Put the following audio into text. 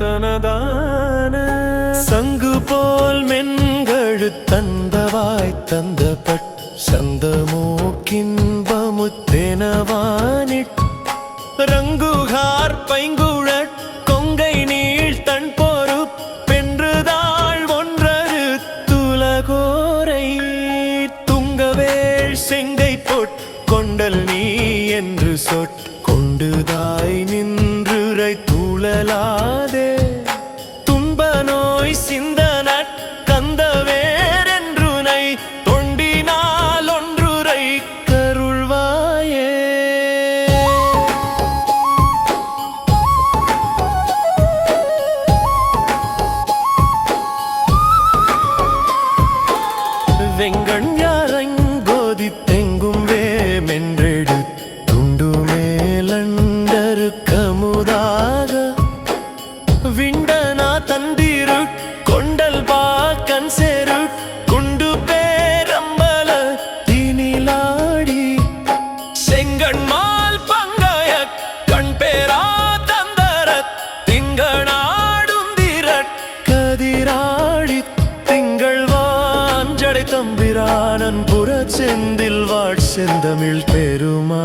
தனதா. சங்கு போல் மென்கழு தந்தவாய் தந்தப்பட் சந்தமோக்கின்பமுத்தெனவானிட் ரங்குகார் பைங்குழற் கொங்கை நீள் தன் பொறு பென்றுதாள் ஒன்றரு துலகோரை. துங்கவேள் செங்கை பொட் கொண்டல் நீ என்று சொற் கொண்டுதாய் நின்றுரை தூழலாதே வெங்கண்யாரங்கோதி தம்பிரானன் புறச்செந்தில் வாழ் செந்தமிழ் பெருமா